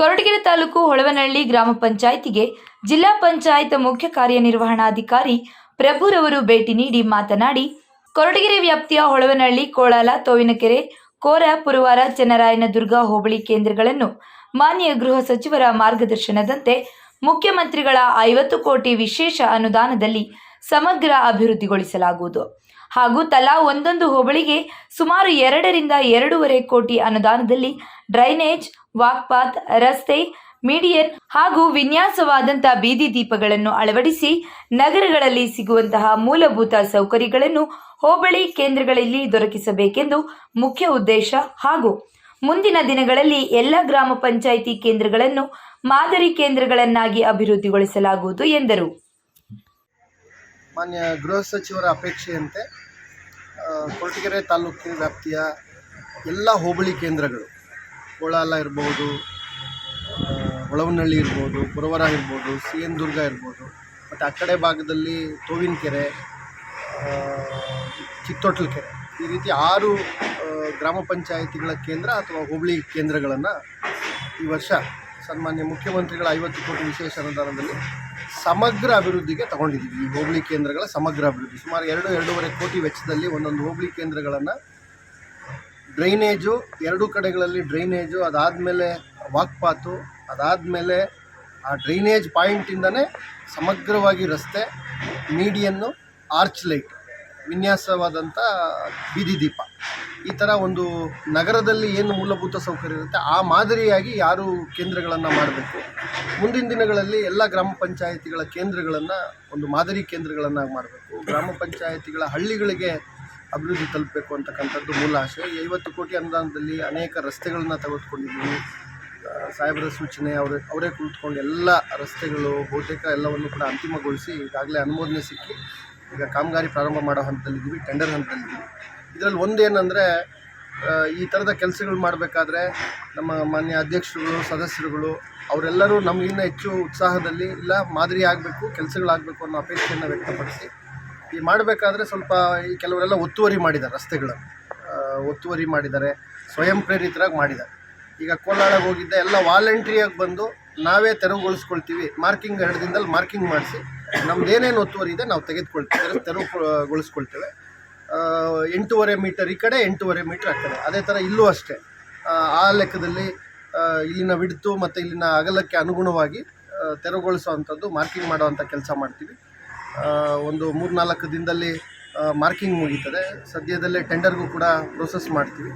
ಕೊರಟಗೆರೆ ತಾಲೂಕು ಹೊಳವನಹಳ್ಳಿ ಗ್ರಾಮ ಪಂಚಾಯಿತಿಗೆ ಜಿಲ್ಲಾ ಪಂಚಾಯತ್ ಮುಖ್ಯ ಕಾರ್ಯನಿರ್ವಹಣಾಧಿಕಾರಿ ಪ್ರಭುರವರು ಭೇಟಿ ನೀಡಿ ಮಾತನಾಡಿ, ಕೊರಟಗೆರೆ ವ್ಯಾಪ್ತಿಯ ಹೊಳವನಹಳ್ಳಿ ಕೋಳಾಲ ತೋವಿನಕೆರೆ, ಕೋರ, ಪುರವಾರ, ಚನ್ನರಾಯನದುರ್ಗ ಹೋಬಳಿ ಕೇಂದ್ರಗಳನ್ನು ಮಾನ್ಯ ಗೃಹ ಸಚಿವರ ಮಾರ್ಗದರ್ಶನದಂತೆ ಮುಖ್ಯಮಂತ್ರಿಗಳ ಐವತ್ತು ಕೋಟಿ ವಿಶೇಷ ಅನುದಾನದಲ್ಲಿ ಸಮಗ್ರ ಅಭಿವೃದ್ಧಿಗೊಳಿಸಲಾಗುವುದು. ಹಾಗೂ ತಲಾ ಒಂದೊಂದು ಹೋಬಳಿಗೆ ಸುಮಾರು ಎರಡರಿಂದ ಎರಡೂವರೆ ಕೋಟಿ ಅನುದಾನದಲ್ಲಿ ಡ್ರೈನೇಜ್ ವಾಕ್ಪಾತ್ ರಸ್ತೆ ಮೀಡಿಯನ್ ಹಾಗೂ ವಿನ್ಯಾಸವಾದಂತಹ ಬೀದಿ ದೀಪಗಳನ್ನು ಅಳವಡಿಸಿ ನಗರಗಳಲ್ಲಿ ಸಿಗುವಂತಹ ಮೂಲಭೂತ ಸೌಕರ್ಯಗಳನ್ನು ಹೋಬಳಿ ಕೇಂದ್ರಗಳಲ್ಲಿ ದೊರಕಿಸಬೇಕೆಂದು ಮುಖ್ಯ ಉದ್ದೇಶ ಹಾಗೂ ಮುಂದಿನ ದಿನಗಳಲ್ಲಿ ಎಲ್ಲ ಗ್ರಾಮ ಪಂಚಾಯಿತಿ ಕೇಂದ್ರಗಳನ್ನು ಮಾದರಿ ಕೇಂದ್ರಗಳನ್ನಾಗಿ ಅಭಿವೃದ್ಧಿಗೊಳಿಸಲಾಗುವುದು ಎಂದರು. ಮಾನ್ಯ ಗೃಹ ಸಚಿವರ ಅಪೇಕ್ಷೆಯಂತೆ ಕೊರಟಗೆರೆ ತಾಲೂಕಿನ ವ್ಯಾಪ್ತಿಯ ಎಲ್ಲ ಹೋಬಳಿ ಕೇಂದ್ರಗಳು ಕೋಳಾಲ ಇರ್ಬೋದು ಹೊಳವನಹಳ್ಳಿ ಇರ್ಬೋದು ಪುರವರ ಇರ್ಬೋದು, ಸಿ ಎನ್ ದುರ್ಗ ಇರ್ಬೋದು, ಮತ್ತು ಆ ಕಡೆ ಭಾಗದಲ್ಲಿ ತೋವಿನ ಕೆರೆ ಚಿತ್ತೊಟ್ಲ ಕೆರೆ. ಈ ರೀತಿ ಆರು ಗ್ರಾಮ ಪಂಚಾಯಿತಿಗಳ ಕೇಂದ್ರ ಅಥವಾ ಹೋಬಳಿ ಕೇಂದ್ರಗಳನ್ನು ಈ ವರ್ಷ ಸನ್ಮಾನ್ಯ ಮುಖ್ಯಮಂತ್ರಿಗಳ ಐವತ್ತು ಕೋಟಿ ವಿಶೇಷ ಅನುದಾನದಲ್ಲಿ ಸಮಗ್ರ ಅಭಿವೃದ್ಧಿಗೆ ತಗೊಂಡಿದ್ದೀವಿ. ಈ ಹೋಬಳಿ ಕೇಂದ್ರಗಳ ಸಮಗ್ರ ಅಭಿವೃದ್ಧಿ. ಸುಮಾರು ಎರಡು, ಎರಡೂವರೆ ಕೋಟಿ ವೆಚ್ಚದಲ್ಲಿ ಒಂದೊಂದು ಹೋಬಳಿ ಕೇಂದ್ರಗಳನ್ನು ಡ್ರೈನೇಜು, ಎರಡು ಕಡೆಗಳಲ್ಲಿ ಡ್ರೈನೇಜು, ಅದಾದಮೇಲೆ ವಾಕ್ಪಾತು ಅದಾದಮೇಲೆ ಆ ಡ್ರೈನೇಜ್ ಪಾಯಿಂಟಿಂದನೇ ಸಮಗ್ರವಾಗಿ ರಸ್ತೆ, ಮೀಡಿಯನ್ನು, ಆರ್ಚ್ ಲೈಟ್ ವಿನ್ಯಾಸವಾದಂಥ ಬೀದಿ ದೀಪ. ಈ ಥರ ಒಂದು ನಗರದಲ್ಲಿ ಏನು ಮೂಲಭೂತ ಸೌಕರ್ಯ ಇರುತ್ತೆ, ಆ ಮಾದರಿಯಾಗಿ ಯಾರು ಕೇಂದ್ರಗಳನ್ನು ಮಾಡಬೇಕು? ಮುಂದಿನ ದಿನಗಳಲ್ಲಿ ಎಲ್ಲ ಗ್ರಾಮ ಪಂಚಾಯಿತಿಗಳ ಕೇಂದ್ರಗಳನ್ನು, ಒಂದು ಮಾದರಿ ಕೇಂದ್ರಗಳನ್ನಾಗಿ ಮಾಡಬೇಕು. ಗ್ರಾಮ ಪಂಚಾಯಿತಿಗಳ ಹಳ್ಳಿಗಳಿಗೆ ಅಭಿವೃದ್ಧಿ ತಲುಪಬೇಕು ಅಂತಕ್ಕಂಥದ್ದು ಮೂಲ ಆಶೆ ಐವತ್ತು ಕೋಟಿ ಅನುದಾನದಲ್ಲಿ ಅನೇಕ ರಸ್ತೆಗಳನ್ನ ತೆಗೆದುಕೊಂಡಿದ್ದೀವಿ. ಸಾಹೇಬರ ಸೂಚನೆ, ಅವರೇ ಅವರೇ ಕುಳಿತುಕೊಂಡು ಎಲ್ಲ ರಸ್ತೆಗಳು, ಬಹುತೇಕ ಎಲ್ಲವನ್ನು ಕೂಡ ಅಂತಿಮಗೊಳಿಸಿ ಈಗಾಗಲೇ ಅನುಮೋದನೆ ಸಿಕ್ಕಿ ಈಗ ಕಾಮಗಾರಿ ಪ್ರಾರಂಭ ಮಾಡೋ ಹಂತದಲ್ಲಿದ್ದೀವಿ ಟೆಂಡರ್ ಹಂತದಲ್ಲಿದ್ದೀವಿ. ಇದರಲ್ಲಿ ಒಂದೇನೆಂದರೆ ಈ ಥರದ ಕೆಲಸಗಳು ಮಾಡಬೇಕಾದ್ರೆ ನಮ್ಮ ಮಾನ್ಯ ಅಧ್ಯಕ್ಷರುಗಳು, ಸದಸ್ಯರುಗಳು, ಅವರೆಲ್ಲರೂ ನಮಗಿನ್ನ ಹೆಚ್ಚು ಉತ್ಸಾಹದಲ್ಲಿ ಇಲ್ಲ ಮಾದರಿ ಆಗಬೇಕು ಕೆಲಸಗಳಾಗಬೇಕು ಅನ್ನೋ ಅಪೇಕ್ಷೆಯನ್ನು ವ್ಯಕ್ತಪಡಿಸಿ ಈ ಮಾಡಬೇಕಾದ್ರೆ ಸ್ವಲ್ಪ ಈ ಕೆಲವರೆಲ್ಲ ಒತ್ತುವರಿ ಮಾಡಿದ್ದಾರೆ ರಸ್ತೆಗಳನ್ನು. ಒತ್ತುವರಿ ಮಾಡಿದ್ದಾರೆ ಸ್ವಯಂ ಪ್ರೇರಿತರಾಗಿ ಮಾಡಿದ್ದಾರೆ. ಈಗ ಕೋಲಾರಕ್ಕೆ ಹೋಗಿದ್ದೆ ಎಲ್ಲ ವಾಲಂಟ್ರಿಯಾಗಿ ಬಂದು ನಾವೇ ತೆರವುಗೊಳಿಸ್ಕೊಳ್ತೀವಿ. ಮಾರ್ಕಿಂಗ್ ಎರಡು ದಿನದಲ್ಲಿ ಮಾರ್ಕಿಂಗ್ ಮಾಡಿಸಿ ನಮ್ದು ಒತ್ತುವರಿ ಇದೆ ನಾವು ತೆಗೆದುಕೊಳ್ತೀವಿ. ತೆರವುಗೊಳಿಸ್ಕೊಳ್ತೇವೆ. ಎಂಟೂವರೆ ಮೀಟರ್ ಈ ಕಡೆ ಎಂಟೂವರೆ ಮೀಟರ್ ಆ ಕಡೆ. ಅದೇ ಥರ ಇಲ್ಲೂ ಅಷ್ಟೇ. ಆ, ಲೆಕ್ಕದಲ್ಲಿ ಇಲ್ಲಿನ ವಿಡ್ತು ಮತ್ತು ಇಲ್ಲಿನ ಅಗಲಕ್ಕೆ ಅನುಗುಣವಾಗಿ ತೆರವುಗೊಳಿಸುವಂಥದ್ದು ಮಾರ್ಕಿಂಗ್ ಮಾಡುವಂಥ ಕೆಲಸ ಮಾಡ್ತೀವಿ. ಒಂದು ಮೂರು ನಾಲ್ಕು ದಿನದಲ್ಲಿ ಮಾರ್ಕಿಂಗ್ ಮುಗೀತದೆ. ಸದ್ಯದಲ್ಲೇ ಟೆಂಡರ್ಗೂ ಕೂಡ ಪ್ರೋಸೆಸ್ ಮಾಡ್ತೀವಿ.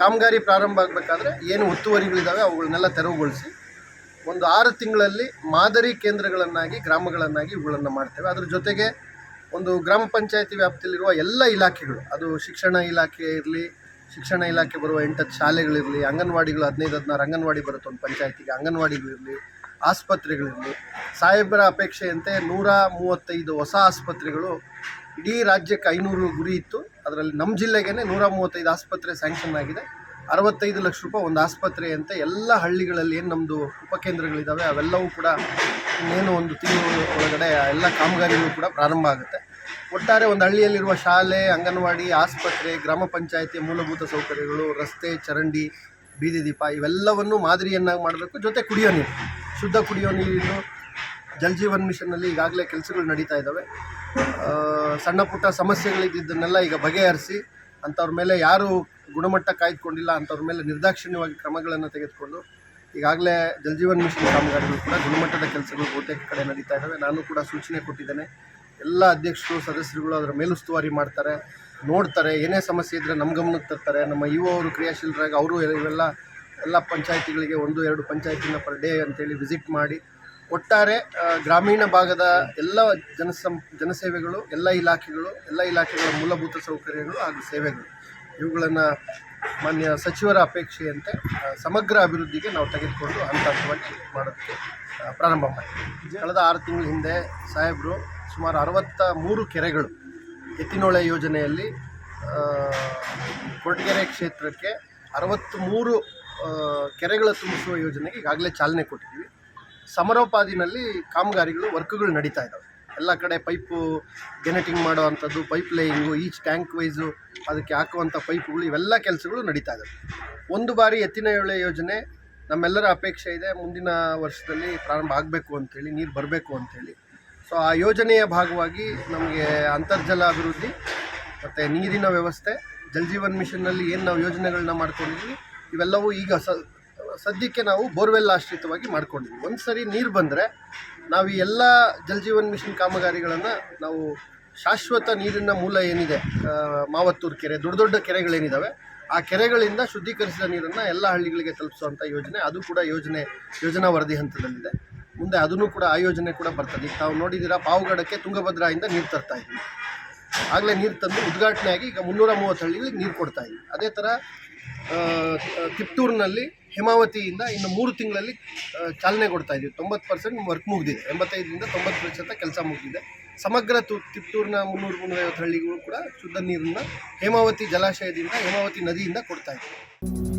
ಕಾಮಗಾರಿ ಪ್ರಾರಂಭ ಆಗಬೇಕಾದ್ರೆ ಏನು ಒತ್ತುವರಿಗಳಿದ್ದಾವೆ ಅವುಗಳನ್ನೆಲ್ಲ ತೆರವುಗೊಳಿಸಿ ಒಂದು ಆರು ತಿಂಗಳಲ್ಲಿ ಮಾದರಿ ಕೇಂದ್ರಗಳನ್ನಾಗಿ, ಗ್ರಾಮಗಳನ್ನಾಗಿ ಇವುಗಳನ್ನು ಮಾಡ್ತೇವೆ. ಅದರ ಜೊತೆಗೆ ಒಂದು ಗ್ರಾಮ ಪಂಚಾಯತಿ ವ್ಯಾಪ್ತಿಯಲ್ಲಿರುವ ಎಲ್ಲ ಇಲಾಖೆಗಳು, ಅದು ಶಿಕ್ಷಣ ಇಲಾಖೆ ಇರಲಿ, ಶಿಕ್ಷಣ ಇಲಾಖೆ ಬರುವ ಎಂಟತ್ತು ಶಾಲೆಗಳಿರಲಿ, ಅಂಗನವಾಡಿಗಳು ಹದಿನೈದು, ಹದಿನಾರು ಅಂಗನವಾಡಿ ಬರುತ್ತೆ ಒಂದು ಪಂಚಾಯತಿಗೆ ಅಂಗನವಾಡಿಗಳಿರಲಿ ಆಸ್ಪತ್ರೆಗಳಿರಲಿ ಸಾಹೇಬರ ಅಪೇಕ್ಷೆಯಂತೆ ನೂರ ಮೂವತ್ತೈದು ಹೊಸ ಆಸ್ಪತ್ರೆಗಳು ಇಡೀ ರಾಜ್ಯಕ್ಕೆ ಐನೂರು ಗುರಿ ಇತ್ತು. ಅದರಲ್ಲಿ ನಮ್ಮ ಜಿಲ್ಲೆಗೇ ನೂರ ಮೂವತ್ತೈದು ಆಸ್ಪತ್ರೆ ಸ್ಯಾಂಕ್ಷನ್ ಆಗಿದೆ. ಅರವತ್ತೈದು ಲಕ್ಷ ರೂಪಾಯಿ ಒಂದು ಆಸ್ಪತ್ರೆಯಂತೆ ಎಲ್ಲ ಹಳ್ಳಿಗಳಲ್ಲಿ ಏನು ನಮ್ಮದು ಉಪಕೇಂದ್ರಗಳಿದ್ದಾವೆ ಅವೆಲ್ಲವೂ ಕೂಡ ಇನ್ನೇನು ಒಂದು ತಿಂಗಳು ಒಳಗಡೆ ಎಲ್ಲ ಕಾಮಗಾರಿಗಳು ಕೂಡ ಪ್ರಾರಂಭ ಆಗುತ್ತೆ. ಒಟ್ಟಾರೆ ಒಂದು ಹಳ್ಳಿಯಲ್ಲಿರುವ ಶಾಲೆ, ಅಂಗನವಾಡಿ, ಆಸ್ಪತ್ರೆ, ಗ್ರಾಮ ಪಂಚಾಯಿತಿ ಮೂಲಭೂತ ಸೌಕರ್ಯಗಳು, ರಸ್ತೆ, ಚರಂಡಿ, ಬೀದಿ ದೀಪ ಇವೆಲ್ಲವನ್ನು ಮಾದರಿಯನ್ನಾಗಿ ಮಾಡಬೇಕು. ಜೊತೆ ಕುಡಿಯೋ ನೀರು. ಶುದ್ಧ ಕುಡಿಯೋ ನೀರಿನ ಜಲಜೀವನ್ ಮಿಷನ್ನಲ್ಲಿ ಈಗಾಗಲೇ ಕೆಲಸಗಳು ನಡೀತಾ ಇದ್ದಾವೆ. ಸಣ್ಣ ಪುಟ್ಟ ಸಮಸ್ಯೆಗಳಿದ್ದನ್ನೆಲ್ಲ ಈಗ ಬಗೆಹರಿಸಿ ಅಂಥವ್ರ ಮೇಲೆ ಯಾರು ಗುಣಮಟ್ಟ ಕಾಯ್ದುಕೊಂಡಿಲ್ಲ ಅಂಥವ್ರ ಮೇಲೆ ನಿರ್ದಾಕ್ಷಿಣ್ಯವಾಗಿ ಕ್ರಮಗಳನ್ನು ತೆಗೆದುಕೊಂಡು ಈಗಾಗಲೇ ಜಲಜೀವನ್ ಮಿಷನ್ ಕಾಮಗಾರಿಗಳು ಕೂಡ ಗುಣಮಟ್ಟದ ಕೆಲಸಗಳು ಬಹುತೇಕ ಕಡೆ ನಡೀತಾ ಇದ್ದಾವೆ. ನಾನು ಕೂಡ ಸೂಚನೆ ಕೊಟ್ಟಿದ್ದೇನೆ, ಎಲ್ಲ ಅಧ್ಯಕ್ಷರು, ಸದಸ್ಯರುಗಳು ಅದರ ಮೇಲುಸ್ತುವಾರಿ ಮಾಡ್ತಾರೆ, ನೋಡ್ತಾರೆ, ಏನೇ ಸಮಸ್ಯೆ ಇದ್ದರೆ ನಮ್ಮ ಗಮನಕ್ಕೆ ತರ್ತಾರೆ. ನಮ್ಮ ಯುವ ಅವರು ಕ್ರಿಯಾಶೀಲರಾಗಿ, ಅವರು ಇವೆಲ್ಲ ಎಲ್ಲ ಪಂಚಾಯಿತಿಗಳಿಗೆ ಒಂದು, ಎರಡು ಪಂಚಾಯತಿನ ಪರ್ ಡೇ ಅಂತೇಳಿ ವಿಸಿಟ್ ಮಾಡಿ, ಒಟ್ಟಾರೆ ಗ್ರಾಮೀಣ ಭಾಗದ ಎಲ್ಲ ಜನಸಂ, ಜನಸೇವೆಗಳು, ಎಲ್ಲ ಇಲಾಖೆಗಳು, ಎಲ್ಲ ಇಲಾಖೆಗಳ ಮೂಲಭೂತ ಸೌಕರ್ಯಗಳು ಹಾಗೂ ಸೇವೆಗಳು. ಇವುಗಳನ್ನು ಮಾನ್ಯ ಸಚಿವರ ಅಪೇಕ್ಷೆಯಂತೆ ಸಮಗ್ರ ಅಭಿವೃದ್ಧಿಗೆ ನಾವು ತೆಗೆದುಕೊಂಡು ಹಂತ ಹಂತವಾಗಿ ಮಾಡೋದಕ್ಕೆ ಪ್ರಾರಂಭ ಮಾಡಿ. ಕಳೆದ ಆರು ತಿಂಗಳ ಹಿಂದೆ ಸಾಹೇಬರು ಸುಮಾರು ಅರವತ್ತ ಮೂರು ಕೆರೆಗಳು ಎತ್ತಿನೊಳೆ ಯೋಜನೆಯಲ್ಲಿ ಕೊಟ್ಟಗೆರೆ ಕ್ಷೇತ್ರಕ್ಕೆ ಅರವತ್ತ್ಮೂರು ಕೆರೆಗಳ ತುಂಬಿಸುವ ಯೋಜನೆಗೆ ಈಗಾಗಲೇ ಚಾಲನೆ ಕೊಟ್ಟಿದ್ದೀವಿ. ಸಮರೋಪಾದಿನಲ್ಲಿ ಕಾಮಗಾರಿಗಳು, ವರ್ಕ್ಗಳು ನಡೀತಾ ಇದ್ದಾವೆ ಎಲ್ಲ ಕಡೆ ಪೈಪು ಗೆನೆಟಿಂಗ್ ಮಾಡೋ ಅಂಥದ್ದು pipe laying each tank wise, ಅದಕ್ಕೆ ಹಾಕುವಂಥ ಪೈಪ್ಗಳು, ಇವೆಲ್ಲ ಕೆಲಸಗಳು ನಡೀತಾ ಇದ್ದಾವೆ ಒಂದು ಬಾರಿ ಎತ್ತಿನ ಎಳೆ ಯೋಜನೆ ನಮ್ಮೆಲ್ಲರ ಅಪೇಕ್ಷೆ ಇದೆ. ಮುಂದಿನ ವರ್ಷದಲ್ಲಿ ಪ್ರಾರಂಭ ಆಗಬೇಕು ಅಂಥೇಳಿ ನೀರು ಬರಬೇಕು ಅಂಥೇಳಿ ಸೊ, ಆ ಯೋಜನೆಯ ಭಾಗವಾಗಿ ನಮಗೆ ಅಂತರ್ಜಲ ಅಭಿವೃದ್ಧಿ, ಮತ್ತು ನೀರಿನ ವ್ಯವಸ್ಥೆ, ಜಲ್ ಜೀವನ್ ಮಿಷನ್ನಲ್ಲಿ ಏನು ನಾವು ಯೋಜನೆಗಳನ್ನ ಮಾಡ್ಕೊಂಡಿದ್ವಿ ಇವೆಲ್ಲವೂ ಈಗ ಸದ್ಯಕ್ಕೆ ನಾವು ಬೋರ್ವೆಲ್ ಆಶ್ರಿತವಾಗಿ ಮಾಡ್ಕೊಂಡಿದ್ವಿ. ಒಂದು ಸರಿ ನೀರು ಬಂದರೆ ನಾವು ಈ ಎಲ್ಲ ಜಲ್ ಜೀವನ್ ಮಿಷನ್ ಕಾಮಗಾರಿಗಳನ್ನು ನಾವು ಶಾಶ್ವತ ನೀರಿನ ಮೂಲ ಏನಿದೆ ಮಾವತ್ತೂರು ಕೆರೆ, ದೊಡ್ಡ ದೊಡ್ಡ ಕೆರೆಗಳೇನಿದ್ದಾವೆ ಆ ಕೆರೆಗಳಿಂದ ಶುದ್ಧೀಕರಿಸಿದ ನೀರನ್ನು ಎಲ್ಲ ಹಳ್ಳಿಗಳಿಗೆ ತಲುಪಿಸುವಂಥ ಯೋಜನೆ, ಅದು ಕೂಡ ಯೋಜನೆ, ಯೋಜನಾ ವರದಿ ಹಂತದಲ್ಲಿದೆ. ಮುಂದೆ ಅದನ್ನು ಕೂಡ, ಆ ಯೋಜನೆ ಕೂಡ ಬರ್ತದೆ. ಈಗ ತಾವು ನೋಡಿದ್ದೀರಾ, ಪಾವಗಡಕ್ಕೆ ತುಂಗಭದ್ರಾಯಿಂದ ನೀರು ತರ್ತಾ ಇದ್ದೀವಿ ಆಗಲೇ ನೀರು ತಂದು ಉದ್ಘಾಟನೆ ಆಗಿ ಈಗ ಮುನ್ನೂರ ಮೂವತ್ತು ಹಳ್ಳಿಗಳಿಗೆ ನೀರು ಕೊಡ್ತಾ ಇದ್ದೀವಿ ಅದೇ ಥರ ತಿಪ್ಟೂರಿನಲ್ಲಿ ಹಿಮಾವತಿಯಿಂದ ಇನ್ನು ಮೂರು ತಿಂಗಳಲ್ಲಿ ಚಾಲನೆ ಕೊಡ್ತಾ ಇದ್ದೀವಿ. ತೊಂಬತ್ತು ಪರ್ಸೆಂಟ್ ವರ್ಕ್ ಮುಗಿದಿದೆ. ಎಂಬತ್ತೈದರಿಂದ ತೊಂಬತ್ತು ಪ್ರತಿಶತ ಕೆಲಸ ಮುಗಿದಿದೆ. ಸಮಗ್ರ ತು ತಿಪ್ಟೂರಿನ ಮುನ್ನೂರು ಮುನ್ನೂರೈವತ್ತು ಹಳ್ಳಿಗಳು ಕೂಡ ಶುದ್ಧ ನೀರನ್ನು ಹೇಮಾವತಿ ಜಲಾಶಯದಿಂದ, ಹೇಮಾವತಿ ನದಿಯಿಂದ ಕೊಡ್ತಾ ಇದ್ದೀವಿ